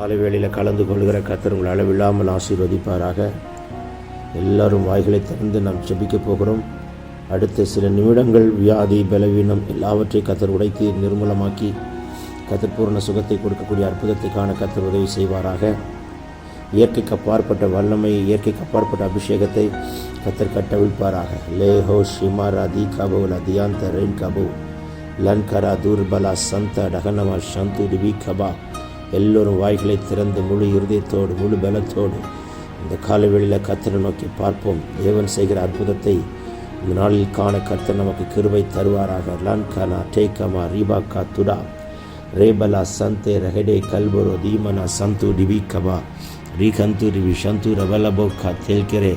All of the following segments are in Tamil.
காலை வேளையில் கலந்து கொள்கிற கத்தர் உங்களை அளவில்லாமல் ஆசீர்வதிப்பாராக. எல்லாரும் வாய்களை திறந்து நாம் ஜெபிக்க போகிறோம். அடுத்த சில நிமிடங்கள் வியாதி பலவீனம் எல்லாவற்றையும் கத்தர் உடைத்து நிர்மூலமாக்கி கத்தர் பூர்ண சுகத்தை கொடுக்கக்கூடிய அற்புதத்துக்கான கத்தர் உதவி செய்வாராக. இயற்கைக்கு அப்பாற்பட்ட வல்லமை இயற்கைக்கு அப்பாற்பட்ட அபிஷேகத்தை கத்தர் கட்டவிழ்ப்பாராக. லேஹோ ஷிமாரா தி கபோ லதியாந்த ரெயின் கபோ. லன்கரா தூர்பலா சந்த டகனமா சந்து டிபி கபா. எல்லோரும் வாய்களை திறந்து முழு இருதயத்தோடு முழு பலத்தோடு இந்த காலவெளியில் கத்தரை நோக்கி பார்ப்போம். தேவன் செய்கிற அற்புதத்தை இந்த நாளில் காண கர்த்தர் நமக்கு கிருபை தருவாராக. லான்கானா டேக்கமா ரீபாக்கா துடா ரேபலா சந்தே ரஹடே கல்பரோ தீமனா சந்து டிவி கபா ரீகந்து ரிவி சந்து ரபலபோ கா தெல்கெரே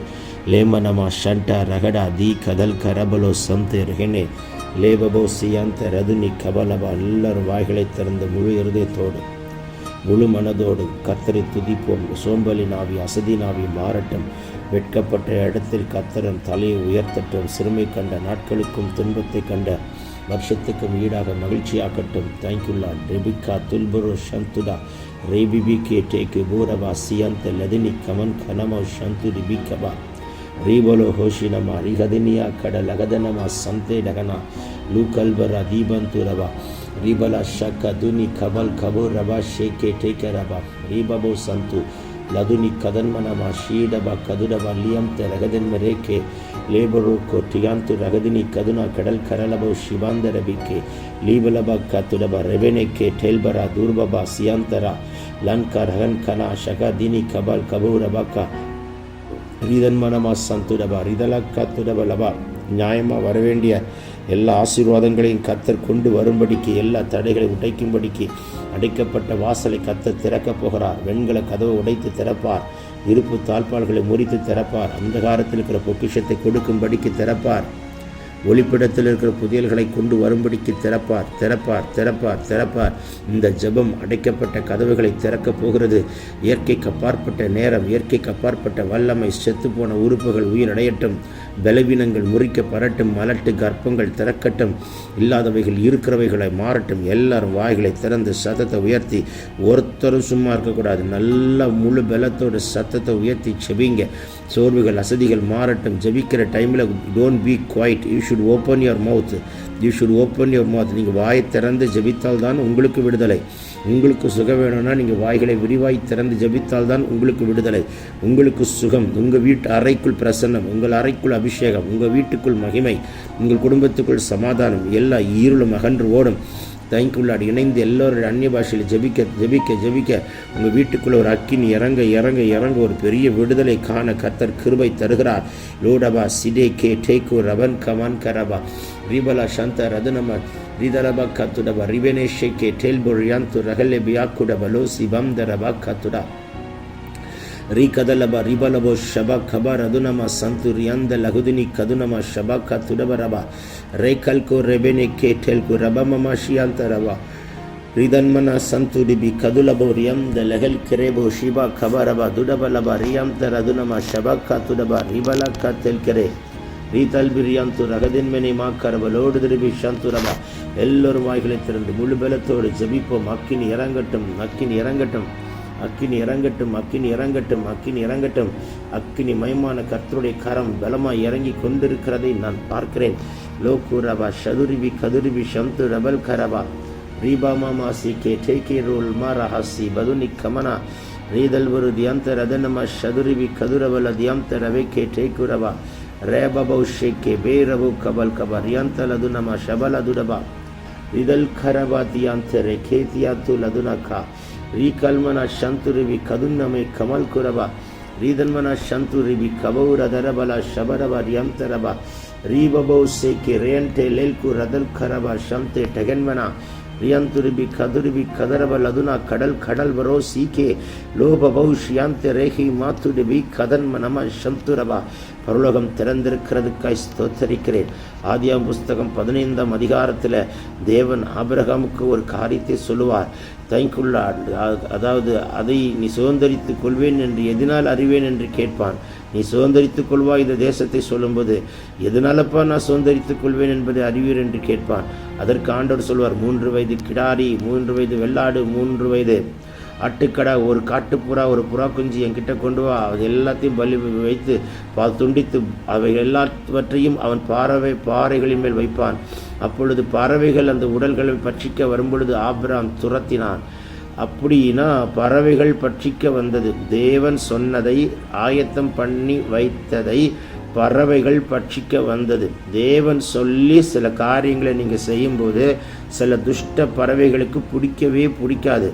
லேமனமா ஷண்டா ரகடா தி கதல் கரபலோ சந்தே ரஹெனே லேபபோ சியாந்த ரதுனி கபலபா எல்லோரும் வாய்களை திறந்து முழு இருதயத்தோடு முழு மனதோடு கத்தரை துதிப்போம். சோம்பலின் ஆவி அசதியின் ஆவி மாறட்டும். வெட்கப்பட்ட இடத்தில் கத்தரன் தலையை உயர்த்தட்டும். சிறுமை கண்ட நாட்களுக்கும் துன்பத்தை கண்ட வருஷத்துக்கும் ஈடாக மகிழ்ச்சியாக்கட்டும். தேங்க்யூல்லா ரெபிகா துல்புரு ஷந்துடா ரேபிபிகே டேக்கு பூரபா சியந்த லதினி கமன் கனமோ ஷந்து ரிபிகபா ரீபலோ ஹோஷினமா ரிகதினியா கட லகதனமா சந்தே டகனா லூ கல்பரா தீபந்துரவா Ribala Shaka Duni Kabal Kabo Rabba Sheke Take Rabba Ribabo Santu Laduni Kadanmana Mashidaba Kadudaba Liam Te Ragadin Mereke லேபரோக்கோ டியாந்து ரகதினி கதுனா கடல் கரலபோ சிவாந்த ரபிக்கே லீபலபா கத்துடபா ரெவெனேக்கே டெல்பரா தூர்பபா சியாந்தரா லன்கா ரகன் கனா ஷகா தினி கபால் கபூரபாக்கா ரீதன்மனமா சந்துடபா ரிதலா காத்துடபா லபா வரவேண்டிய எல்லா ஆசீர்வாதங்களையும் கத்தர் கொண்டு வரும்படிக்கு எல்லா தடைகளை உடைக்கும்படிக்கு அடைக்கப்பட்ட வாசலை கத்தர் திறக்கப் போகிறார். வெண்கல கதவை உடைத்து திறப்பார். இருப்பு தாழ்பால்களை முறித்து திறப்பார். அந்தகாரத்தில் இருக்கிற பொக்கிஷத்தை கொடுக்கும்படிக்கு திறப்பார். ஒளிப்பிடத்தில் இருக்கிற புதியல்களை கொண்டு வரும்படிக்கு திறப்பார் திறப்பார் திறப்பார் திறப்பார். இந்த ஜெபம் அடைக்கப்பட்ட கதவுகளை திறக்கப் போகிறது. இயற்கைக்கு அப்பாற்பட்ட நேரம் இயற்கைக்கு அப்பாற்பட்ட வல்லமை செத்துப்போன உறுப்புகள் உயிரடையட்டும் பலவீனங்கள் முறிக்கப்படட்டும் மலட்டு கர்ப்பங்கள் திறக்கட்டும். இல்லாதவைகள் இருக்கிறவைகளை மாறட்டும். எல்லாரும் வாய்களை திறந்து சத்தத்தை உயர்த்தி ஒருத்தரும் சும்மா இருக்கக்கூடாது. நல்ல முழு பலத்தோட சத்தத்தை உயர்த்தி செபிங்க சோர்வுகள் அசதிகள் மாறட்டும். ஜெபிக்கிற டைமில் don't be quiet you should open your mouth you should open your mouth நீங்கள் வாயை திறந்து ஜெபித்தால் தான் உங்களுக்கு விடுதலை. உங்களுக்கு சுகம் வேணும்னா நீங்கள் வாய்களை விரிவாய் திறந்து ஜபித்தால் தான் உங்களுக்கு விடுதலை. உங்களுக்கு சுகம் உங்கள் வீட்டு அறைக்குள் பிரசன்னம் உங்கள் அறைக்குள் அபிஷேகம் உங்கள் வீட்டுக்குள் மகிமை உங்கள் குடும்பத்துக்குள் சமாதானம் எல்லா ஈருளும் அகன்று ஓடும். தயங்குள்ளாடி இணைந்து எல்லோரும் அந்நிய பாஷையில் ஜெபிக்க ஜெபிக்க ஜெபிக்க. உங்கள் வீட்டுக்குள்ளே ஒரு அக்கினி இறங்க இறங்க இறங்க ஒரு பெரிய விடுதலை காண கத்தர் கிருபை தருகிறார். லோடபா சிடே கே டேக்கு ரவன் கமன் கரபா. ரிபலா சந்த ரதனம ரிதலபா கத்துடபா. ரிவனேஷே கே டேல்பொழியான் ரியாந்து ரகலே பியாக்குடபா சிபம் தரபா கத்துடா. ரி கதலப ரிபலபோ ஷப கப ரதுனம சந்து ரியந்த லகுதினி கதுனம ஷப க துடபரப ரே கல்கோ ரெபெனி கேட்டெல்கு ரபமம ஷியாந்த ரவா ரிதன்மன சந்துடிபி கதுலபோ ரியந்த லெகல் கிரேபோ ஷிப கபரப துடபலப ரியாந்த ரதுனம ஷப க துடப ரிபல க தெல்கரே ரீதல்பிரியாந்து ரகதின்மனை மாக்கரவலோடு திருபி சாந்துரபா எல்லோரும் வாய்களை திறந்து முழு பலத்தோடு ஜபிப்போம். அக்கினி இறங்கட்டும் அக்கினி இறங்கட்டும். அக்கினி இறங்கட்டும் அக்கினி இறங்கட்டும் அக்கினி இறங்கட்டும். அக்கினி மயமான கர்த்தருடைய கரம் பலமாய் இறங்கி கொண்டிருக்கிறதை நான் பார்க்கிறேன். லோக்கு ரவா சதுரிவி கதுரிவி சம்து ரபல் கரபா ரீபா மாமா சி கே டேகே ரோல் மாரா ஹாசி பதுனி கமனா. ரீதல் ஒரு தியாந்த ரதனமா சதுரிவி கதுரவல தியாந்த ரவே கே டே டேகுரவா ரேபபௌ ஷேக்கே பேரபு கபல் கபா. ரியாந்த லதுனமா ஷபல் அதுடபா ரிதல் கரவா தியாந்த ரே கே தியாத்து லதுனக்கா ರೀಕಲ್ಮನ ಶಂತುರಿವಿ ಕದುನ್ನಮೆ ಕಮಲ್ ಕುರಬ ರೀದನ್ಮನ ಶಂತುರಿವಿ ಕಬೌರದರಬಲ ಶಬರಬ ರಿಯಂತರಬ ರೀಬಬೌ ಸೇಕೆ ರೇಂಟೆ ಲೆಲ್ಕು ರದಲ್ ಖರಬ ಶಂತೆ ಟೆಗೆನ್ಮನ ರಿಯಂತುರಿಬಿ ಕದುರಿಬಿ ಕದರಬ ಲದುನ கடல் கடல் வரோ சீக்கே லோப பௌஷ்யாந்த ரேகை மாத்துடிபி கதன் நம சந்துரபா பரலோகம் திறந்திருக்கிறதுக்காய் ஸ்தோத்தரிக்கிறேன் ஆதியாம் புஸ்தகம் பதினைந்தாம் அதிகாரத்தில் தேவன் ஆபிரகாமுக்கு ஒரு காரியத்தை சொல்லுவார் தைக்குள்ள அதாவது அதை நீ சுதந்திரித்துக் கொள்வேன் என்று எதனால் அறிவேன் என்று கேட்பான். நீ சுதந்திரித்துக் கொள்வா இந்த தேசத்தை சொல்லும்போது எதனாலப்பா நான் சுதந்திரித்துக் கொள்வேன் என்பதை அறிவீர்? என்று கேட்பான். அதற்கு ஆண்டவர் சொல்வார் மூன்று வயது கிடாரி மூன்று வயது வெள்ளாடு மூன்று வயது அட்டுக்கடா ஒரு காட்டுப்புறா ஒரு புறா குஞ்சு என்கிட்ட கொண்டு வா. அது எல்லாத்தையும் பலி வைத்து துண்டித்து அவை எல்லாவற்றையும் அவன் பாறவை பாறைகளின் மேல் வைப்பான். அப்பொழுது பறவைகள் அந்த உடல்களை பட்சிக்க வரும்பொழுது ஆப்ராம் துரத்தினான். அப்படின்னா பறவைகள் பட்சிக்க வந்தது. தேவன் சொன்னதை ஆயத்தம் பண்ணி வைத்ததை பறவைகள் பட்சிக்க வந்தது. தேவன் சொல்லி சில காரியங்களை நீங்கள் செய்யும்போது சில துஷ்ட பறவைகளுக்கு பிடிக்கவே பிடிக்காது.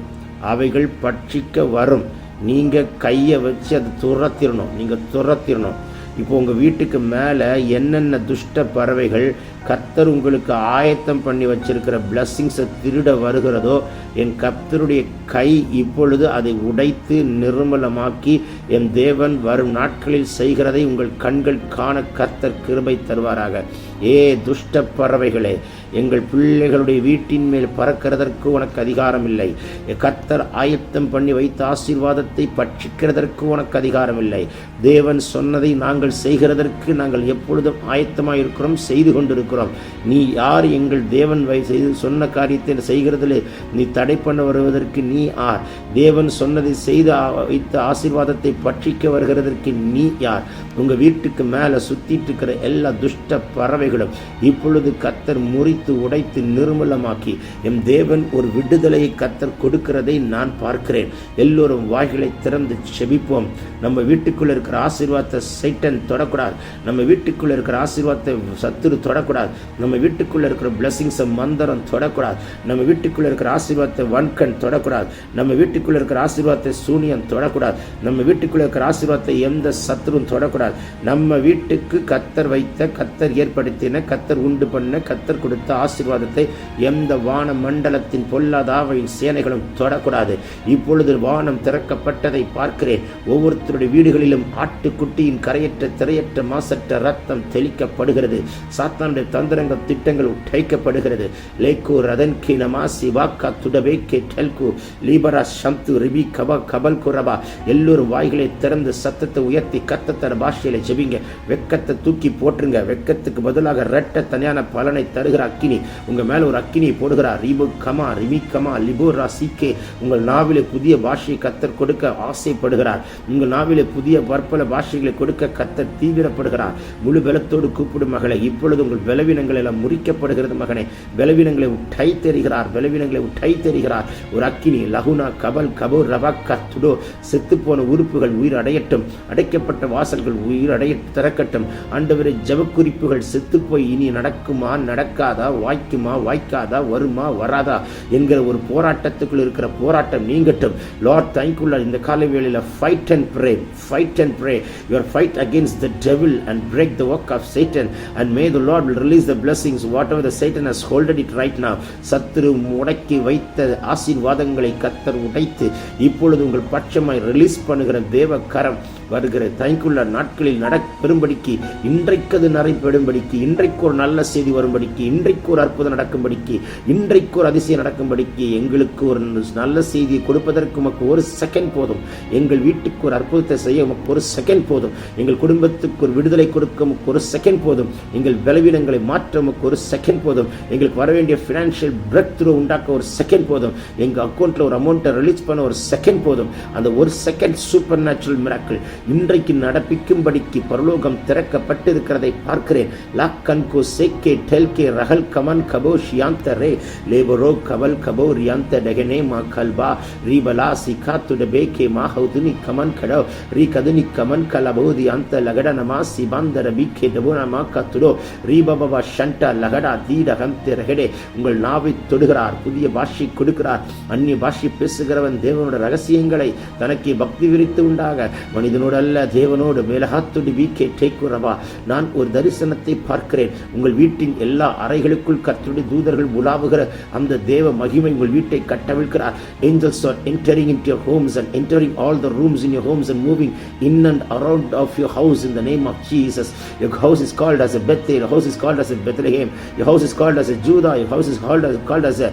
அவைகள் பட்சிக்க வரும். நீங்கள் கையை வச்சு அதை துரத்திடணும் நீங்கள் துரத்திடணும் இப்போ உங்கள் வீட்டுக்கு மேலே என்னென்ன துஷ்ட பறவைகள் கத்தர் உங்களுக்கு ஆயத்தம் பண்ணி வச்சிருக்கிற பிளஸ்ஸிங்ஸை திருட வருகிறதோ என் கத்தருடைய கை இப்பொழுது அதை உடைத்து நிர்மலமாக்கி என் தேவன் வரும் நாட்களில் செய்கிறதை உங்கள் கண்கள் காண கத்தர் கிருபை தருவாராக. ஏ துஷ்ட பறவைகளே எங்கள் பிள்ளைகளுடைய வீட்டின் மேல் பறக்கிறதற்கு உனக்கு அதிகாரம் இல்லை கர்த்தர் ஆயத்தம் பண்ணி வைத்த ஆசீர்வாதத்தை பட்சிக்கிறதற்கு உனக்கு அதிகாரம் இல்லை தேவன் சொன்னதை நாங்கள் செய்கிறதற்கு நாங்கள் எப்பொழுதும் ஆயத்தமாக இருக்கிறோம் செய்து கொண்டிருக்கிறோம். நீ யார் எங்கள் தேவன் வை செய்து சொன்ன காரியத்தை செய்கிறதில் நீ தடை பண்ண வருவதற்கு நீ யார்? தேவன் சொன்னதை செய்து வைத்த ஆசீர்வாதத்தை பட்சிக்க வருகிறதற்கு நீ யார்? உங்கள் வீட்டுக்கு மேலே சுற்றிட்டு இருக்கிற எல்லா துஷ்ட பறவைகளும் இப்பொழுது கத்தர் முறி முறித்து உடைத்து நிர்மலமாக்கி எம் தேவன் ஒரு விடுதலையை கத்தர் கொடுக்கிறதை நான் பார்க்கிறேன். எல்லோரும் வாய்களை திறந்து செபிப்போம். நம்ம வீட்டுக்குள்ள இருக்கிற ஆசீர்வாதத்தை சைட்டன் தொடக்கூடாது. நம்ம வீட்டுக்குள்ள இருக்கிற ஆசீர்வாதத்தை சத்துரு தொடக்கூடாது. நம்ம வீட்டுக்குள்ள இருக்கிற பிளஸிங்ஸை மந்திரம் தொடக்கூடாது. நம்ம வீட்டுக்குள்ள இருக்கிற ஆசீர்வாதத்தை வன்கண் தொடக்கூடாது. நம்ம வீட்டுக்குள்ள இருக்கிற ஆசீர்வாதத்தை சூனியம் தொடக்கூடாது. நம்ம வீட்டுக்குள்ள இருக்கிற ஆசீர்வாதத்தை எந்த சத்துரும் தொடக்கூடாது. நம்ம வீட்டுக்கு கத்தர் வைத்த கத்தர் ஏற்படுத்தின கத்தர் உண்டு பண்ண கத்தர் கொடுத்த ஆசீர்வாதத்தை எந்த வான மண்டலத்தின் பொல்லாதாவையின் சேனைகளும் தொடக்கூடாது. இப்பொழுது வானம் திறக்கப்பட்டதை பார்க்கிறேன். ஒவ்வொருத்தருடைய வீடுகளிலும் ஆட்டுக்குட்டியின் கரையற்ற திரையற்ற மாசற்ற ரத்தம் தெளிக்கப்படுகிறது. சாத்தானுடைய தந்திரங்கள் திட்டங்கள் உடைக்கப்படுகிறது. லேக்கு ரதன் கி நமாசி வாக்கா துடவே கே டெல்கு லீபரா சம்து ரிபி கபா கபல் குரபா. எல்லோரும் வாய்களை திறந்து சத்தத்தை உயர்த்தி கத்தத்தர பாஷையில ஜெபிங்க. வெக்கத்தை தூக்கி போட்டுருங்க வெக்கத்துக்கு பதிலாக ரெட்ட தனியான பலனை தருகிறார். அக்கினி. உங்கள் மேலே ஒரு அக்கினியை போடுகிறார். ரிபு கமா ரிமி கமா லிபோரா சீக்கே உங்கள் நாவிலே புதிய பாஷையை கத்தர் கொடுக்க ஆசைப்படுகிறார். உங்கள் நாவிலே புதிய பற்பல பாஷைகளை கொடுக்க கத்தர் தீவிரப்படுகிறார். முழு பலத்தோடு கூப்பிடும் மகளை இப்பொழுது உங்கள் பலவீனங்கள் எல்லாம் முறிக்கப்படுகிறது மகனே. பலவீனங்களை உட்டை தெரிகிறார் பலவீனங்களை உட்டை தெரிகிறார் ஒரு அக்கினி லகுனா கபல் கபோ ரவா கத்துடோ செத்துப்போன உறுப்புகள் உயிர் அடையட்டும் அடைக்கப்பட்ட வாசல்கள் உயிர் அடைய திறக்கட்டும். ஆண்டவரை ஜபக்குறிப்புகள் செத்துப்போய் இனி நடக்குமா நடக்காதா? வாய்க்குமா வாய்க்காதா வருமா வராதா என்கிற ஒரு போராட்டத்துக்குள் இருக்கிற போராட்டம் நீங்கட்டும். லார்ட் தேங்க்யூல இந்த காலை வேளையில் fight and pray fight and pray your fight against the devil and break the work of Satan and may the Lord will release the blessings whatever the Satan has holded it right நான் சத்துரு முடக்கி வைத்த ஆசீர்வாதங்களை கத்தர் உடைத்து இப்பொழுது உங்கள் பட்சமாய் ரிலீஸ் பண்ணுகிற தேவ கரம் வருகிற தனிக்குள்ள நாட்களில் நட பெரும்படிக்கு இன்றைக்கு அது நடைபெறும்படிக்கு இன்றைக்கு ஒரு நல்ல செய்தி வரும்படிக்கு இன்றைக்கு ஒரு அற்புதம் நடக்கும்படிக்கு இன்றைக்கு ஒரு அதிசயம் நடக்கும்படிக்கு எங்களுக்கு ஒரு நல்ல செய்தியை கொடுப்பதற்கு உமக்கு ஒரு செகண்ட் போதும். எங்கள் வீட்டுக்கு ஒரு அற்புதத்தை செய்ய உமக்கு ஒரு செகண்ட் போதும். எங்கள் குடும்பத்துக்கு ஒரு விடுதலை கொடுக்க உமக்கு ஒரு செகண்ட் போதும். எங்கள் பலவீனங்களை மாற்ற உமக்கு ஒரு செகண்ட் போதும். எங்களுக்கு வர வேண்டிய ஃபினான்ஷியல் பிரேக் த்ரூ உண்டாக்க ஒரு செகண்ட் போதும். எங்கள் அக்கௌண்ட்டில் ஒரு அமௌண்ட்டை ரிலீஸ் பண்ண ஒரு செகண்ட் போதும். அந்த ஒரு செகண்ட் சூப்பர் நேச்சுரல் மிராக்கள் இன்றைக்கு நடப்பிக்கும்படிக்கு பரலோகம் திறக்கப்பட்டு இருக்கிறதை பார்க்கிறேன். லாக் கன்கோ சேக்கே டெல்கே ரகல் கமன் கபோ ஷியாந்த ரே லேபரோ கவல் கபோ ரியாந்த டெகனே மா கல்பா ரீபலா சிகா துடபே கே மா ஹவுதுனி கமன் கடோ ரீ கதுனி கமன் கலபோதி அந்த லகட நமா சிபாந்த ரபி கே டபோ நமா கத்துடோ ரீபப ரீபபா ஷண்டா லகடா தீடகம் திரகடே உங்கள் நாவை தொடுகிறார் புதிய பாஷை கொடுக்கிறார் அந்நிய பாஷை பேசுகிறவன் தேவனோட ரகசியங்களை தனக்கு பக்தி விரித்து உண்டாக மனிதனோடு அல்ல தேவனோடு மேலகாத்துடி வீக்கே டேக்குறவா நான் ஒரு தரிசனத்தை பார்க்கிறேன் உங்கள் வீட்டின் எல்லா அறைகளுக்குள் கர்த்தருடைய தூதர்கள் உலாவுகிற அந்த தேவ மகிமை உங்கள் வீட்டை கட்டவிழ்கிறார் angels are entering into your homes and entering all the rooms in your homes and moving in and around of your house in the name of Jesus. Your house is called as a Bethel, your house is called as a Bethlehem, your house is called as a Judah, your house is called as, called as a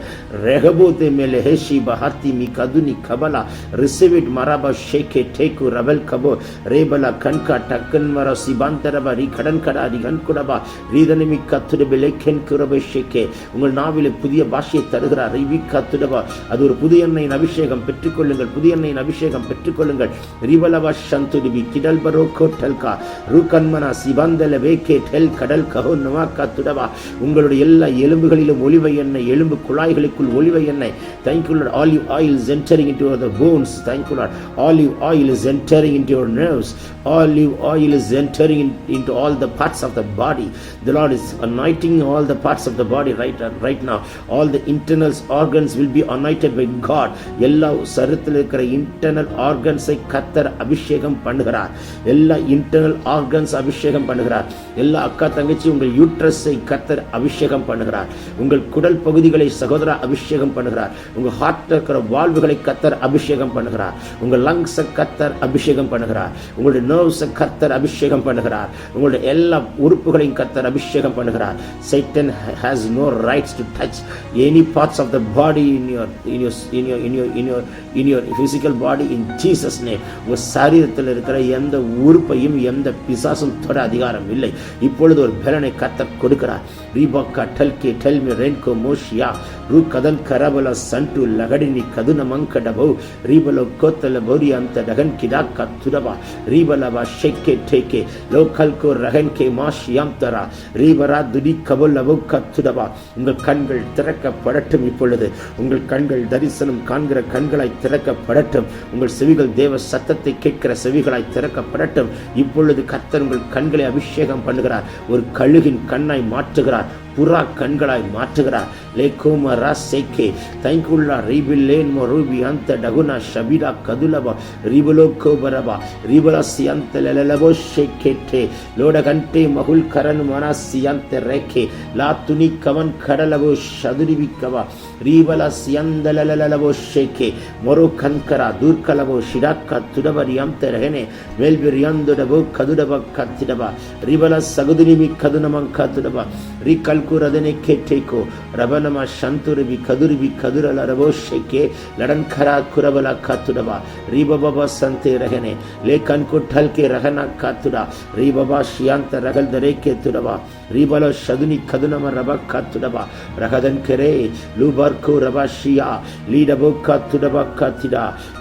Rehoboth, Meleheshi, Bahati, Mikaduni, Kabala. Receive it, Maraba, Sheke, Teku, Rabel Kabo, Rebala, Kanka, Takan, Mara, Sibantaraba, Rikadan Kada, Rigan Kudaba, Ridanimi Katudabele, Ken Kurabe ரபேஷேக்கே உங்கள் நாவிலே புதிய பாஷையை தருகிறார். ரிவிகா துடவா அது ஒரு புதிய எண்ணெயின் அபிஷேகம். பெற்றுக்கொள்ளுங்கள். புதிய எண்ணெயின் அபிஷேகம் பெற்றுக்கொள்ளுங்கள். ரிவலவா சந்துடிவி. கிடல் பரோ கோட்டல்கா. ரூகன்மனா சிவந்தல வேக்கே டெல் கடல் கஹோ நவா கத்துடவா. உங்களுடைய எல்லா எலும்புகளிலும் ஒளிவை எண்ணெய் எலும்பு குழாய்களுக்குள் ஒளிவை எண்ணெய். Thank you olive oil is entering into your bones thank you olive oil is entering into your nerves olive oil is entering into all the parts of the body the Lord is is all the parts parts of the body right right நா all the internals organs will be anointed by God எல்லா சரத்தில் இருக்கிற இன்டர்னல் ஆர்கன்ஸை கத்தர் அபிஷேகம் பண்ணுகிறார். எல்லா இன்டர்னல் ஆர்கன்ஸ் அபிஷேகம் பண்ணுகிறார். எல்லா அக்கா தங்கச்சி உங்கள் யூட்ரஸை கத்தர் அபிஷேகம் பண்ணுகிறார். உங்கள் குடல் பகுதிகளை சகோதர அபிஷேகம் பண்ணுகிறார். உங்கள் ஹார்ட்டில் இருக்கிற வாழ்வுகளை கத்தர் அபிஷேகம் பண்ணுகிறார். உங்கள் லங்ஸை கத்தர் அபிஷேகம் பண்ணுகிறார். உங்களுடைய நர்வ்ஸை கத்தர் அபிஷேகம் பண்ணுகிறார். உங்களுடைய எல்லா உறுப்புகளையும் கத்தர் அபிஷேகம் பண்ணுகிறார். Satan has no rights to touch any parts of the body in your in your in your in your in your in your physical body in Jesus name. உங்கள் சரீரத்தில் இருக்கிற எந்த உறுப்பையும் எந்த பிசாசும் தொட அதிகாரம் இல்லை. இப்பொழுது ஒரு பலனை கத்த கொடுக்கிறார். ரீபாக்கா டல்கே டெல்மி ரென்கோ மோஷியா. ru kadal karabala santu lagadini kaduna mankadabo ribalo kotala bori anta dagan kidak katuraba ribala ba sheke teke lokal ko ragan ke mash yamtara ribara dudi kabala bo katuraba உங்கள் கண்கள் திறக்கப்படட்டும் இப்பொழுது உங்கள் கண்கள் தரிசனம் காண்கிற கண்களாய் திறக்கப்படட்டும் உங்கள் செவிகள் தேவ சத்தத்தை கேட்கிற செவிகளாய் திறக்கப்படட்டும் இப்பொழுது கத்தர் உங்கள் கண்களை அபிஷேகம் பண்ணுகிறார் ஒரு கழுகின் கண்ணாய் மாற்றுகிறார் புறா கண்களாய் மாற்றுகிறார் லேகோம ராசேக்கே தைங்குள்ளா ரீபில்லேன் மொரூபி அந்த டகுனா ஷபிரா கதுலபா ரிபுலோ கோபரபா ரிபுலசி அந்த லலபோ ஷேக்கேற்றே லோடகண்டே மகுல் கரன் மனசி அந்த ரேக்கே லா துணி கவன் கடலவோ சதுரிவிக்கவா ரீபலசி அந்த லலலவோ ஷேக்கே மொரோ கன்கரா தூர்கலவோ ஷிடாக்கா துடபரி அந்த ரகனே வேல்பிரி அந்த கதுடபா கத்திடபா ரிபல சகுதுரிமி கதுனமன் கத்துடபா ரிகல் ಕರಕುರದನೆ ಕೆಟ್ಟೇಕೋ ರಬನಮ ಶಂತುರಬಿ ಕದುರುಬಿ ಕದುರಲ ರಭೋಷಕ್ಕೆ ಲಡನ್ಕರ ಕುರಬಲ ಕಾತುಡವ ರೀಬಬಬ ಸಂತೆ ರಹನೆ ಲೇಖನ್ ಕುಠಲ್ಕೆ ರಹನ ಕಾತುಡ ರೀಬಬ ಶಿಯಾಂತ ರಗಲ್ ದರೇಕೆ ತುಡವ ರೀಬಲ ಶದುನಿ ಕದುನಮ ರಬ ಕಾತುಡವ ರಹದನ್ ಕೆರೆ ಲೂಬರ್ಕು ರಬ ಶಿಯಾ ಲೀಡಬೋ ಕಾತುಡಬ ಕಾತಿಡ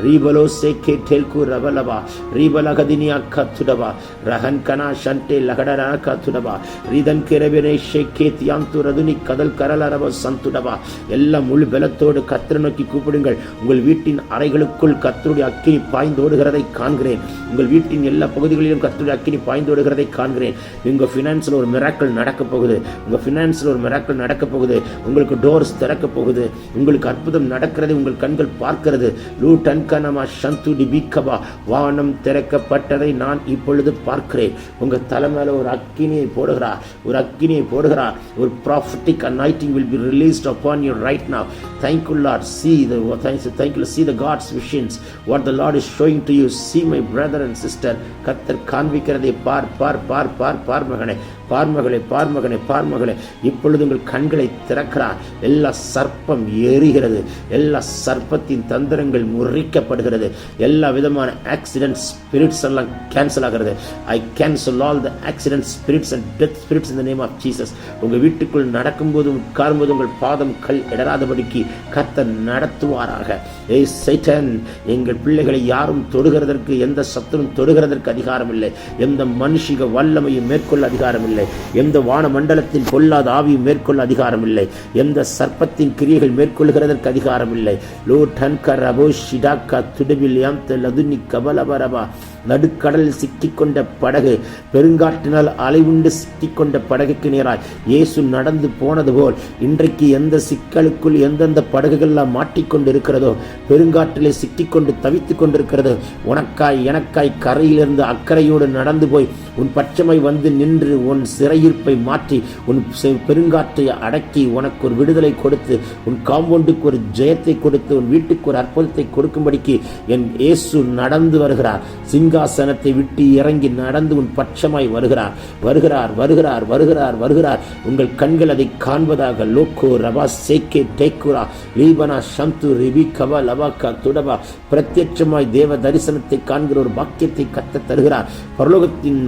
ರೀಬಲೋ ಸೇಕೆ ಠೇಲ್ಕು ರಬಲವ ರೀಬಲ ಗದಿನಿಯ ಕಾತುಡವ ರಹನ್ ಕನ ಶಂಟೆ ಲಗಡರ ಕಾತುಡವ ರೀದನ್ ಕೆರಬೆನೆ ಶೇಕೇತಿಯ தியாந்து ரதுனி கதல் கரலரவ சந்துடவா. எல்லாம் முழு பலத்தோடு கத்திர நோக்கி கூப்பிடுங்கள். உங்கள் வீட்டின் அறைகளுக்குள் கத்தருடைய அக்கினி பாய்ந்தோடுகிறதை காண்கிறேன். உங்கள் வீட்டின் எல்லா பகுதிகளிலும் கத்தருடைய அக்கினி பாய்ந்தோடுகிறதை காண்கிறேன். உங்கள் ஃபினான்ஸில் ஒரு மிராக்கள் நடக்கப் போகுது. உங்கள் ஃபினான்ஸில் ஒரு மிராக்கள் நடக்கப் போகுது. உங்களுக்கு டோர்ஸ் திறக்க போகுது. உங்களுக்கு அற்புதம் நடக்கிறது. உங்கள் கண்கள் பார்க்கிறது. லூ டன்கனமா சந்து டிபிகபா வானம் திறக்கப்பட்டதை நான் இப்பொழுது பார்க்கிறேன். உங்கள் தலை மேல ஒரு அக்கினியை போடுகிறார் ஒரு அக்கினியை போடுகிறார் ஒரு ஒரு prophetic anointing will be released upon you right now thank you Lord see the thanks thank you see the God's visions what the Lord is showing to you see my brother and sister கத்தர் காண்பிக்கிறதை பார் பார் பார் பார் பார் மகனே. பார்மகளே பார்மகனே பார்மகளே இப்பொழுது உங்கள் கண்களை திறக்கிறார். எல்லா சர்ப்பம் எரிகிறது எல்லா சர்ப்பத்தின் தந்திரங்கள் முறிக்கப்படுகிறது. எல்லா விதமான ஆக்சிடென்ட் ஸ்பிரிட்ஸ் எல்லாம் கேன்சல் ஆகிறது. I cancel all the accident spirits and death spirits இந்த நேம் ஆஃப் ஜீசஸ் உங்கள் வீட்டுக்குள் நடக்கும்போது உட்காரும்போது உங்கள் பாதம் கல் இடராதபடிக்கு கத்த நடத்துவாராக. ஏய் சைட்டன் எங்கள் பிள்ளைகளை யாரும் தொடுகிறதற்கு எந்த சத்துரும் தொடுகிறதற்கு அதிகாரம் இல்லை எந்த மனுஷிக வல்லமையும் மேற்கொள்ள அதிகாரம் இல்லை எந்த வான மண்டலத்தின் பொல்லாத ஆவியும் மேற்கொள்ள அதிகாரம் இல்லை எந்த சர்ப்பத்தின் கிரியைகள் மேற்கொள்கிறதற்கு அதிகாரம் இல்லை லோ டன்கர் அபோ ஷிடாக்கா துடுவில் யாம் லதுனி கபலபரபா. நடுக்கடலில் சிக்கிக்கொண்ட படகு பெருங்காற்றினால் அலைவுண்டு சிக்கிக்கொண்ட படகுக்கு நேராய். இயேசு நடந்து போனது போல் இன்றைக்கு எந்த சிக்கலுக்குள் எந்தெந்த படகுகள்லாம் மாட்டிக்கொண்டு இருக்கிறதோ பெருங்காற்றிலே சிக்கிக்கொண்டு தவித்துக் கொண்டிருக்கிறதோ உனக்காய் எனக்காய் கரையிலிருந்து அக்கறையோடு நடந்து போய் உன் பச்சமை வந்து நின்று உன் சிறையிருப்பை மாற்றி உன் செ- பெருங்காற்றை அடக்கி உனக்கு ஒரு விடுதலை கொடுத்து உன் காம்பவுண்டுக்கு ஒரு ஜெயத்தை கொடுத்து உன் வீட்டுக்கு ஒரு அற்புதத்தை கொடுக்கும்படிக்கு என் இயேசு நடந்து வருகிறார். சிங்காசனத்தை விட்டு இறங்கி நடந்து உன் பட்சமாய் வருகிறார். வருகிறார் வருகிறார் வருகிறார் வருகிறார். உங்கள் கண்கள் அதை காண்பதாக லோக்கோ ரபா சேக்கே டேக்குரா லீபனா சந்து ரிபி கவா லவாக்கா துடபா பிரத்யட்சமாய் தேவ தரிசனத்தை காண்கிற ஒரு பாக்கியத்தை கத்த தருகிறார். பரலோகத்தின்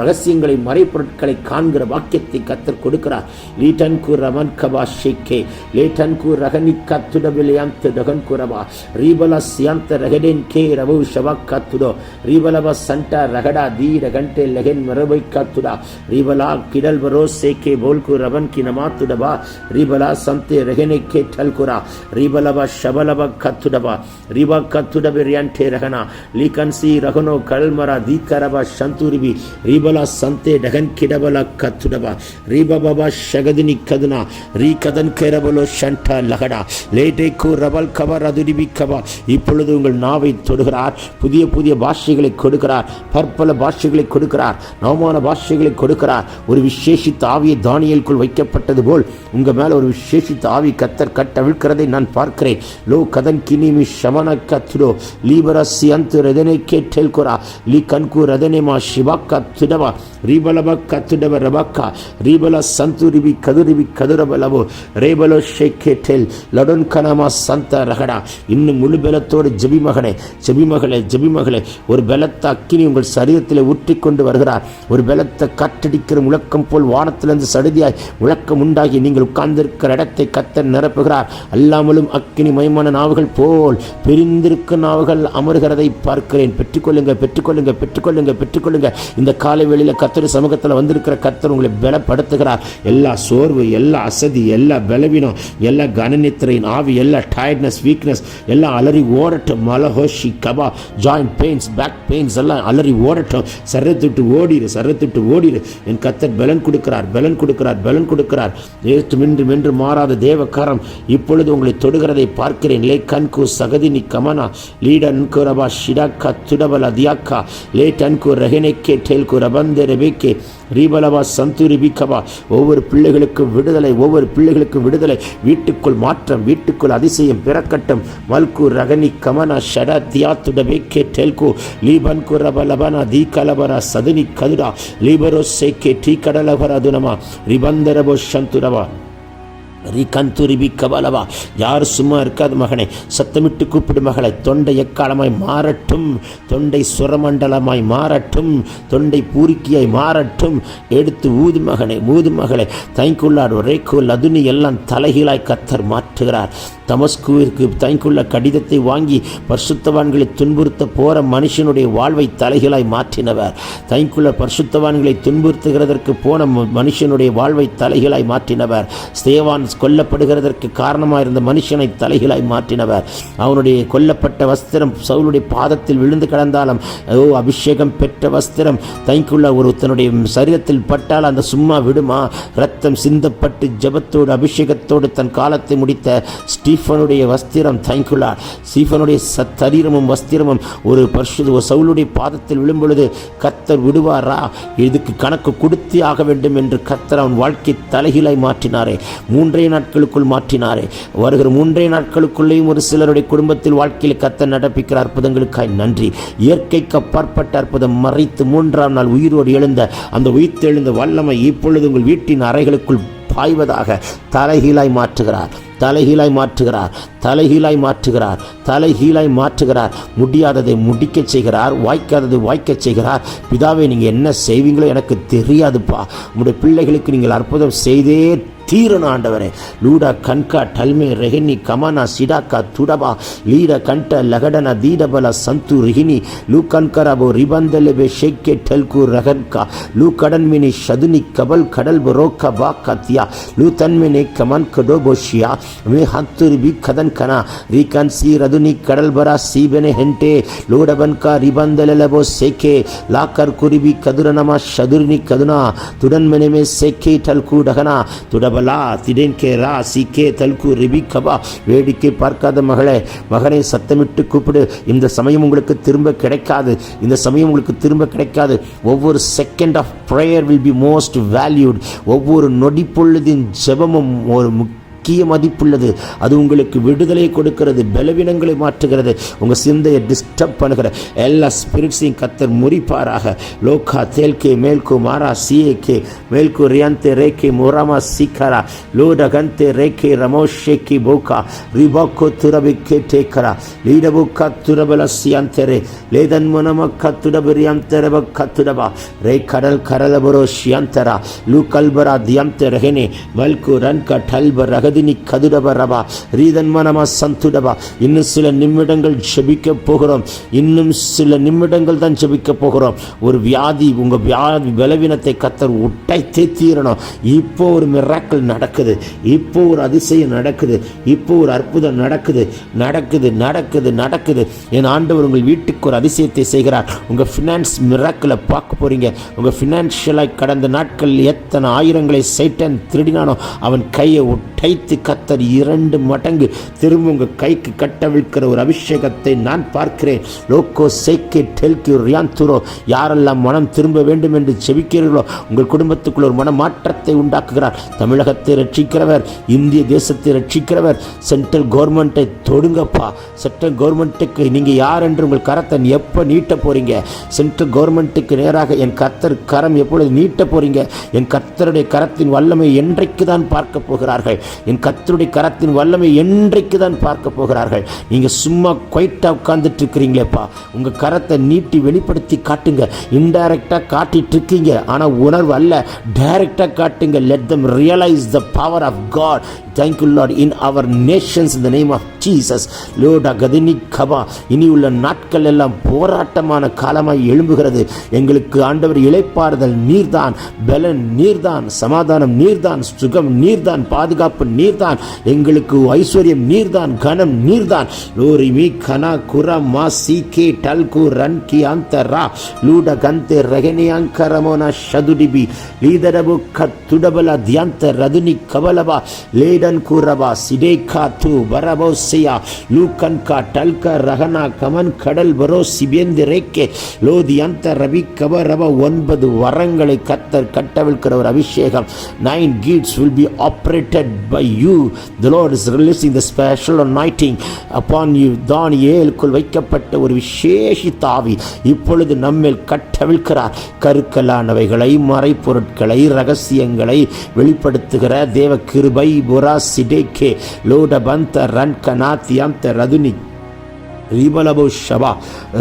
ரகசியங்களை மறைப்பொருட்களை காண்கிற பாக்கியத்தை கத்தர் கொடுக்கிறார். லீட்டன் கு ரமன் கபா ஷேக்கே லேட்டன் கு ரகனி துடபிலியாந்த டகன் குரபா ரீபலா சியாந்த ரகடேன் கே ரவு ஷவா கத்துடோ ரீபலப சண்டா ரகடா தீ ரகண்டே லெகன் மரபைக்கா துடா ரீபலா கிடல் பரோ சேக்கே போல்கு ரவன் கி துடபா ரீபலா சந்தே ரகனே கே டல்குரா ரீபலப ஷபலப கத்துடபா ரீபா கத்துடப ரியான்டே ரகனா. லீகன்சி ரகனோ கல்மரா தீக்கரபா சந்தூரிபி ரீபலா சந்தே டகன் கிடபல கத்துடபா ரீபபா ஷகதினி கதுனா. ரீ கதன் கேரபலோ ஷண்டா லகடா. லேட்டேக்கு ரபல் கவர் அதுடிபி கபா இப்பொழுது உங்கள் நாவை தொடுகிறார். புதிய புதிய பாஷைகளை பாஷைகளை கொடுக்கிறார். பற்பல பாஷைகளை கொடுக்கிறார். நவமான பாஷைகளை கொடுக்கிறார். ஒரு விசேஷித்த ஆவியை தானியலுக்குள் வைக்கப்பட்டது போல் உங்கள் மேலே ஒரு விசேஷித்த ஆவி கத்தர் கட்டவிழ்கிறதை நான் பார்க்கிறேன். லோ கதன் கினிமி ஷமன கத்திரோ லீபரசி அந்த ரதனை கேட்டேல்குரா லீ கன்கு ரதனேமா ஷிபாக்கா திடவா ரீபலபா கத்திடவ ரபாக்கா. ரீபல சந்துரிவி கதுரிவி கதுரபலவோ. ரேபலோ ஷேக்கேட்டேல் லடன் கனமா சந்த ரகடா. இன்னும் முழு பலத்தோடு ஜெபிமகனே. ஜெபிமகளே ஜெபிமகளே. ஒரு பலத்த அக்கினி உங்கள் சரீரத்தில் ஊற்றிக் கொண்டு வருகிறார். ஒரு பலத்த காற்றடிக்கிற முழக்கம் போல் வானத்திலிருந்து சடுதியாய் முழக்கம் உண்டாகி நீங்கள் உட்கார்ந்திருக்கிற இடத்தை கத்தர் நிரப்புகிறார். அல்லாமலும் அக்கினி மயமான நாவுகள் போல் பிரிந்திருக்கும் நாவுகள் அமருகிறதை பார்க்கிறேன். பெற்றுக்கொள்ளுங்க பெற்றுக்கொள்ளுங்க பெற்றுக்கொள்ளுங்க பெற்றுக்கொள்ளுங்க இந்த காலை வேளையில கத்தர் சமூகத்தில் வந்திருக்கிற கத்தர் உங்களை பலப்படுத்துகிறார். எல்லா சோர்வு எல்லா அசதி எல்லா பலவீனம் எல்லா கனநித்திரையின் ஆவி எல்லா டயர்ட்னஸ் வீக்னஸ் எல்லாம் அலறி ஓரட்டு மலஹோஷி Kaba joint pains back back pains எல்லாம் அலறி ஓடட்டும். சரத்துட்டு ஓடிடு சரத்துட்டு ஓடிடு என் கத்தர் பலன் கொடுக்கிறார் பலன் கொடுக்கிறார் பலன் கொடுக்கிறார். ஏற்று மின்று மென்று மாறாத தேவக்காரம் இப்பொழுது உங்களை தொடுகிறதை பார்க்கிறேன். லே கன்கு சகதினி கமனா. லீடன் குரபா ஷிடாக்கா துடபல தியாக்கா. லேட் அன்கு ரஹினைக்கே டேல்கு ரபந்தே ரெபேக்கே. ரீபலவா சந்துரி பிக்கவா ஒவ்வொரு பிள்ளைகளுக்கும் விடுதலை ஒவ்வொரு பிள்ளைகளுக்கும் விடுதலை. வீட்டுக்குள் மாற்றம் வீட்டுக்குள் அதிசயம் பிறக்கட்டும். மல்கு ரகனி கமனா ஷட தியாத்துட கே டெல்கு லீபன் குரப லபனா தீ கலபரா சதுனி கதுடா லீபரோ சேக்கே டீ கடலபரா துனமா ரிபந்தரபோ சந்துரவா. ரீகந்துரிபி கபலவா யார் சும்மா இருக்காது மகனை. சத்தமிட்டு கூப்பிடு மகளை. தொண்டை எக்காலமாய் மாறட்டும். தொண்டை சுரமண்டலமாய் மாறட்டும். தொண்டை பூரிக்கியாய் மாறட்டும். எடுத்து ஊது மகனை ஊது தைக்குள்ளார் தைக்குள்ளாடு கோல் அதுனி எல்லாம் தலைகீழாய் கத்தர் மாற்றுகிறார். தமஸ்குவிற்கு தைக்குள்ள கடிதத்தை வாங்கி பரிசுத்தவான்களை துன்புறுத்த போற மனுஷனுடைய வாழ்வை தலைகளாய் மாற்றினவர். தங்குள்ள பரிசுத்தவான்களை துன்புறுத்துகிறதற்கு போன மனுஷனுடைய வாழ்வை தலைகளாய் மாற்றினவர். ஸ்தேவான் கொல்லப்படுகிறதற்கு காரணமாக இருந்த மனுஷனை தலைகளாய் மாற்றினவர். அவனுடைய கொல்லப்பட்ட வஸ்திரம் சவுளுடைய பாதத்தில் விழுந்து கிடந்தாலும் ஓ அபிஷேகம் பெற்ற வஸ்திரம் தைக்குள்ள ஒரு தன்னுடைய சரீரத்தில் பட்டால் அந்த சும்மா விடுமா? ரத்தம் சிந்தப்பட்டு ஜெபத்தோடு அபிஷேகத்தோடு தன் காலத்தை முடித்த ஸ்டீஃபனுடைய வஸ்திரம் தேங்க்யூலா ஸ்டீஃபனுடைய சத்தரீரமும் சரீரமும் வஸ்திரமும் ஒரு பரிசுது சவுளுடைய பாதத்தில் விழும்பொழுது கத்தர் விடுவாரா? இதுக்கு கணக்கு கொடுத்தே ஆக வேண்டும் என்று கத்தர் அவன் வாழ்க்கை தலைகீழாய் மாற்றினாரே. மூன்றே நாட்களுக்குள் மாற்றினாரே. வருகிற மூன்றே நாட்களுக்குள்ளேயும் ஒரு சிலருடைய குடும்பத்தில் வாழ்க்கையில் கத்தர் நடப்பிக்கிற அற்புதங்களுக்காய் நன்றி. இயற்கைக்கு அப்பாற்பட்ட அற்புதம் மறைத்து மூன்றாம் நாள் உயிரோடு எழுந்த அந்த உயிர்த்தெழுந்த வல்லமை இப்பொழுது உங்கள் வீட்டின் அறைகளுக்குள் பாய்வதாக தலைகீழாய் மாற்றுகிறார். தலைகீழாய் மாற்றுகிறார் தலைகீழாய் மாற்றுகிறார் தலைகீழாய் மாற்றுகிறார். முடியாததை முடிக்கச் செய்கிறார் வாய்க்காததை வாய்க்கச் செய்கிறார். பிதாவை நீங்கள் என்ன செய்வீங்களோ எனக்கு தெரியாதுப்பா. உங்களுடைய பிள்ளைகளுக்கு நீங்கள் அற்புதம் செய்தே தீரணும் ஆண்டவரே. லூடா கண்கா டல்மே ரெஹினி கமனா சிடாக்கா துடபா லீர கண்ட லகடன தீடபல சந்து ரிஹினி லூ கண்கரபோ ரிபந்தலெபே ஷெக்கே டெல்கு ரகன்கா லூ கடன்மினி ஷதுனி கபல் கடல் ரோக்கா வா கத்தியா லூ தன்மினி கமன் கடோபோஷியா மே ஹத்துரி பி கதன் கனா ரீகன் சி ரதுனி கடல் பரா சீபெனே ஹென்டே லூடபன்கா ரிபந்தலெலபோ சேக்கே லாக்கர் குருவி கதுரனமா ஷதுர்னி கதுனா துடன் மெனமே சேக்கே டல்கு டகனா துடப துடபலா திடேன்கே ரா சீக்கே தல்கு ரிபி கபா வேடிக்கை பார்க்காத மகளே மகனை சத்தமிட்டு கூப்பிடு. இந்த சமயம் உங்களுக்கு திரும்ப கிடைக்காது. இந்த சமயம் உங்களுக்கு திரும்ப கிடைக்காது. ஒவ்வொரு second of prayer will be most valued ஒவ்வொரு நொடி பொழுதின் ஜெபமும் ஒரு முக்கிய முக்கிய மதிப்புள்ளது. அது உங்களுக்கு விடுதலை கொடுக்கிறது பலவீனங்களை மாற்றுகிறது உங்கள் சிந்தையை டிஸ்டர்ப் பண்ணுகிற எல்லா ஸ்பிரிட்ஸையும் கத்தர் முறிப்பாராக. லோகா தேல்கே மேல்கு மாரா சிஏகே மேல்கு ரியந்தே ரேகே முராமா சீக்கரா லோடகந்தே ரேகே ரமோஷேகி போகா ரிபாக்கோ துரபிக்கே டேக்கரா லீடபு கத்துரபல சியந்தரே லேதன் முனம முனமக்க துடபிரியந்தரப கத்துடபா ரே கடல் கரலபுரோ சியந்தரா லூ கல்பரா தியந்தரகனே வல்கு ரன் கட்டல்ப ரகதி நீ கதுடப ரபா ரீதன்மனமா சந்துடபா இன்னும் சில நிமிடங்கள் ஜெபிக்க போகிறோம். இன்னும் சில நிமிடங்கள் தான் ஜெபிக்க போகிறோம். ஒரு வியாதி உங்கள் வியாதி பலவீனத்தை கத்தர் உட்டைத்தே தீரணும். இப்போ ஒரு மிராக்கள் நடக்குது. இப்போ ஒரு அதிசயம் நடக்குது. இப்போ ஒரு அற்புதம் நடக்குது. நடக்குது நடக்குது நடக்குது. என் ஆண்டவர் உங்கள் வீட்டுக்கு ஒரு அதிசயத்தை செய்கிறார். உங்கள் ஃபினான்ஸ் மிராக்களை பார்க்க போகிறீங்க உங்கள் ஃபினான்ஷியலாக கடந்த நாட்கள் எத்தனை ஆயிரங்களை சைட்டன் திருடினானோ அவன் கையை உட்டைத்து சேர்த்து கத்தர் இரண்டு மடங்கு. திரும்ப உங்கள் கைக்கு கட்டவிழ்க்கிற ஒரு அபிஷேகத்தை நான் பார்க்கிறேன். லோக்கோ சேக்கே டெல்கி ரியாந்துரோ யாரெல்லாம் மனம் திரும்ப வேண்டும் என்று செவிக்கிறீர்களோ உங்கள் குடும்பத்துக்குள்ள ஒரு மன மாற்றத்தை உண்டாக்குகிறார். தமிழகத்தை ரட்சிக்கிறவர் இந்திய தேசத்தை ரட்சிக்கிறவர் சென்ட்ரல் கவர்மெண்ட்டை தொடுங்கப்பா. சென்ட்ரல் கவர்மெண்ட்டுக்கு நீங்கள் யார் என்று உங்கள் கரத்தை எப்போ நீட்ட போகிறீங்க சென்ட்ரல் கவர்மெண்ட்டுக்கு நேராக என் கத்தர் கரம் எப்பொழுது நீட்ட போகிறீங்க என் கத்தருடைய கரத்தின் வல்லமை என்றைக்கு தான் பார்க்க போகிறார்கள்? என் கத்தருடைய கரத்தின் வல்லமை என்றைக்கு தான் பார்க்க போகிறார்கள். நீங்கள் சும்மா கொயிட்டாக உட்கார்ந்துட்டு இருக்கிறீங்களேப்பா. உங்கள் கரத்தை நீட்டி வெளிப்படுத்தி காட்டுங்க. இன்டைரக்டாக காட்டிட்டு இருக்கீங்க. ஆனால் உணர்வு அல்ல. டைரக்டாக காட்டுங்க. Let them realise the power of God thank you Lord in our nations இந்த நேம் ஆஃப் ஜீசஸ் லோடா கதினி கபா இனி உள்ள நாட்கள் எல்லாம் போராட்டமான காலமாக எழும்புகிறது. எங்களுக்கு ஆண்டவர் இழைப்பாறுதல் நீர்தான் பலன் நீர்தான் சமாதானம் நீர்தான் சுகம் நீர்தான் பாதுகாப்பு நீர்தான் எங்களுக்கு ஐஸ்வர்யம் நீர்தான் கனம் நீர்தான். லோரி மீ கனா குரா மா சி கே டல்கு ரன் கி அந்த ரா. லூட கந்தே ரகனியாங்கரமோனா சதுடிபி லீதரபு கத்துடபல தியாந்த ரதுனி கவலபா. லேட லிண்டன் கூரபா சிடேகா தூ வரபோசியா லூகன்கா டல்கா ரகனா கமன் கடல் வரோ சிபேந்து ரேக்கே லோதி அந்த ரவி கபரப ஒன்பது வரங்களை கத்தர் கட்டவிழ்க்கிற ஒரு அபிஷேகம். Nine gifts will be operated by you the Lord is releasing the special anointing upon you தான் ஏழுக்குள் வைக்கப்பட்ட ஒரு விசேஷித்த ஆவி இப்பொழுது நம்மேல் கட்டவிழ்கிறார் கருக்கலானவைகளை மறைப்பொருட்களை ரகசியங்களை வெளிப்படுத்துகிற தேவ கிருபை புறா சிடேக்கே லோடபந்த ரன் கனாத்தியந்த ரதுனி ரீபலபு ஷபா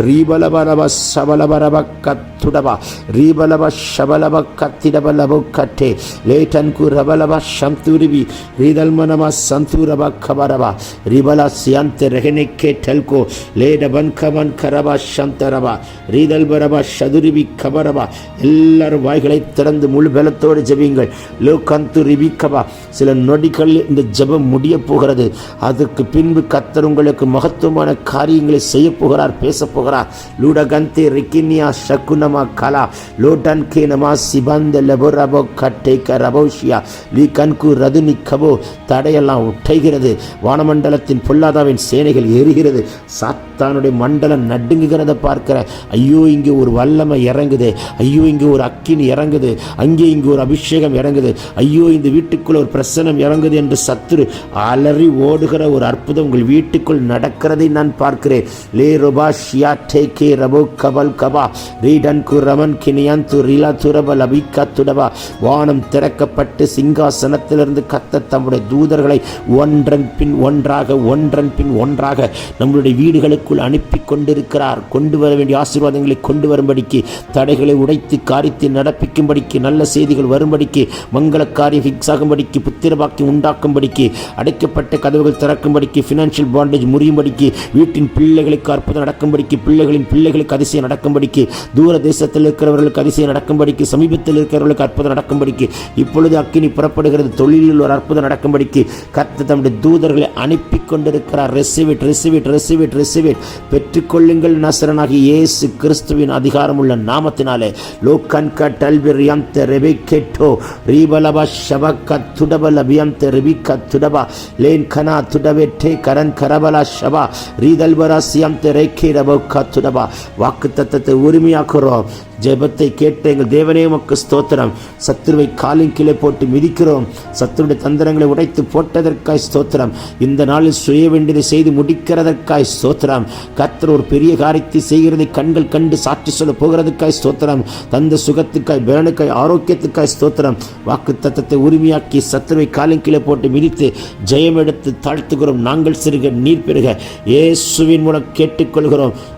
ரீபலபரப சபலபரப கத்துடபா ரீபலப ஷபலப கத்திடபலபு கட்டே லேட்டன்கு ரபலப சம்துரிபி ரீதல்மனம சந்தூரப கபரபா ரிபல சியந்த ரெகனெக்கே டெல்கோ லேடபன் கமன் கரபா சந்தரபா ரீதல்பரபா சதுரிபி கபரபா எல்லாரும் வாய்களை திறந்து முழு பலத்தோடு ஜெபியுங்கள். லோகந்து ரிபிக்கபா சில நொடிகளில் இந்த ஜெபம் முடிய போகிறது அதற்கு பின்பு கத்தர் உங்களுக்கு மகத்துவமான காரியங்களை செய்ய போகிறார் பேச போகிறார். லூடகந்தே ரிக்கினியா ஷக்குனமா கலா லோட்டன் கே நமா சிபந்த லெபோரபோ கட்டேக்க ரபோஷியா லீ கண்கு ரதுனி கபோ தடையெல்லாம் உட்டைகிறது வானமண்டலத்தின் பொல்லாதாவின் சேனைகள் எரிகிறது. சாத்தானுடைய மண்டலம் நடுங்குகிறத பார்க்கிற ஐயோ இங்கே ஒரு வல்லமை இறங்குது. ஐயோ இங்கே ஒரு அக்கினி இறங்குது. அங்கே இங்கே ஒரு அபிஷேகம் இறங்குது. ஐயோ இந்த வீட்டுக்குள்ள ஒரு பிரசனம் இறங்குது என்று சத்துரு அலறி ஓடுகிற ஒரு அற்புதம் உங்கள் வீட்டுக்குள் நடக்கிறதை நான் பார்க்கிறேன். பார்க்கிறேன் லே ரொபா ஷியா டே கே ரபோ கபல் கபா. ரீடன் குரமன் கினியான் துரிலா துரபல் அபிகா துடபா வானம் திறக்கப்பட்டு சிங்காசனத்திலிருந்து கத்த தம்முடைய தூதர்களை ஒன்றன் பின் ஒன்றாக ஒன்றன் பின் ஒன்றாக நம்மளுடைய வீடுகளுக்குள் அனுப்பி கொண்டிருக்கிறார். கொண்டு வர வேண்டிய ஆசீர்வாதங்களை கொண்டு வரும்படிக்கு தடைகளை உடைத்து காரித்து நடப்பிக்கும்படிக்கு நல்ல செய்திகள் வரும்படிக்கு மங்கள காரியம் ஃபிக்ஸ் ஆகும்படிக்கு புத்திரபாக்கி உண்டாக்கும்படிக்கு அடைக்கப்பட்ட கதவுகள் திறக்கும்படிக்கு ஃபினான்ஷியல் பாண்டேஜ் முறியும்படிக்கு வீட்டின் பிள்ளைகளுக்கு அற்புதம் நடக்கும்படிக்கு பிள்ளைகளின் பிள்ளைகளுக்கு அதிசயம் நடக்கும்படிக்கு தூர தேசத்தில் இருக்கிறவர்களுக்கு அதிசயம் நடக்கும்படிக்கு சமீபத்தில் இருக்கிறவர்களுக்கு அற்புதம் நடக்கும்படிக்கு இப்பொழுது அக்கினி புறப்படுகிறது தொழிலில் ஒரு அற்புதம் நடக்கும்படிக்கு கர்த்த தம்முடைய தூதர்களை அனுப்பி கொண்டிருக்கிறார் ரெசிவிட் ரெசிவிட் ரெசிவிட் ரெசிவிட் பெற்றுக்கொள்ளுங்கள் நசரனாகி இயேசு கிறிஸ்துவின் அதிகாரமுள்ள நாமத்தினாலே. லோக்கன்க டல்பிரியந்த ரெபிகெட்டோ ரீபலபா ஷபக்க துடபல வியந்த ரெபிக்க துடபா லேன் கனா துடவெட்டே கரன் கரபலா ஷபா ரீதல்பரா வாக்கு தத்தத்தை உரிமையாக்குறோம் ஜெபத்தை கேட்ட எங்கள் தேவனே உமக்கு ஸ்தோத்திரம். சத்துருவை காலின் கீழே போட்டு மிதிக்கிறோம். சத்துருடைய தந்திரங்களை உடைத்து போட்டதற்காய் ஸ்தோத்திரம். இந்த நாளில் சுய வேண்டியதை செய்து முடிக்கிறதற்காய் ஸ்தோத்திரம். கத்தர் ஒரு பெரிய காரியத்தை செய்கிறதை கண்கள் கண்டு சாட்சி சொல்ல போகிறதுக்காய் ஸ்தோத்திரம். தந்த சுகத்துக்காய் பலனுக்காய் ஆரோக்கியத்துக்காய் ஸ்தோத்திரம். வாக்கு தத்தத்தை உரிமையாக்கி சத்துருவை காலின் கீழே போட்டு மிதித்து ஜெயம் எடுத்து தாழ்த்துகிறோம். நாங்கள் சிறுக நீர் பெறுக இயேசுவின் மூலம் கேட்டுக்கொள்கிறோம்.